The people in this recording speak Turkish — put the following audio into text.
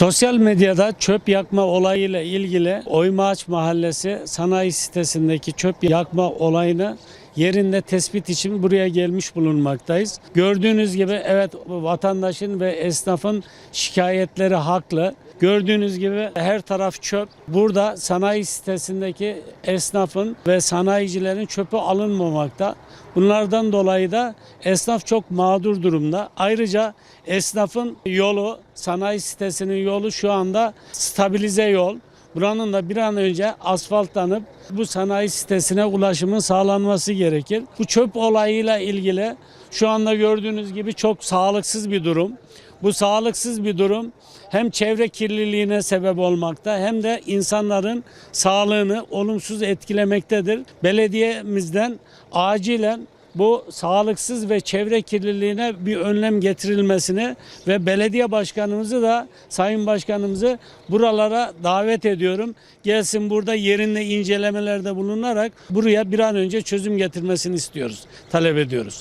Sosyal medyada çöp yakma olayıyla ilgili Oymaç Mahallesi sanayi sitesindeki çöp yakma olayını yerinde tespit için buraya gelmiş bulunmaktayız. Gördüğünüz gibi evet vatandaşın ve esnafın şikayetleri haklı. Gördüğünüz gibi her taraf çöp. Burada sanayi sitesindeki esnafın ve sanayicilerin çöpü alınmamakta. Bunlardan dolayı da esnaf çok mağdur durumda. Ayrıca esnafın yolu, sanayi sitesinin yolu şu anda stabilize yol. Buranın da bir an önce asfaltlanıp bu sanayi sitesine ulaşımın sağlanması gerekir. Bu çöp olayıyla ilgili şu anda gördüğünüz gibi çok sağlıksız bir durum. Bu sağlıksız bir durum hem çevre kirliliğine sebep olmakta hem de insanların sağlığını olumsuz etkilemektedir. Belediyemizden acilen bu sağlıksız ve çevre kirliliğine bir önlem getirilmesini ve belediye başkanımızı da sayın başkanımızı buralara davet ediyorum. Gelsin burada yerinde incelemelerde bulunarak buraya bir an önce çözüm getirmesini istiyoruz, talep ediyoruz.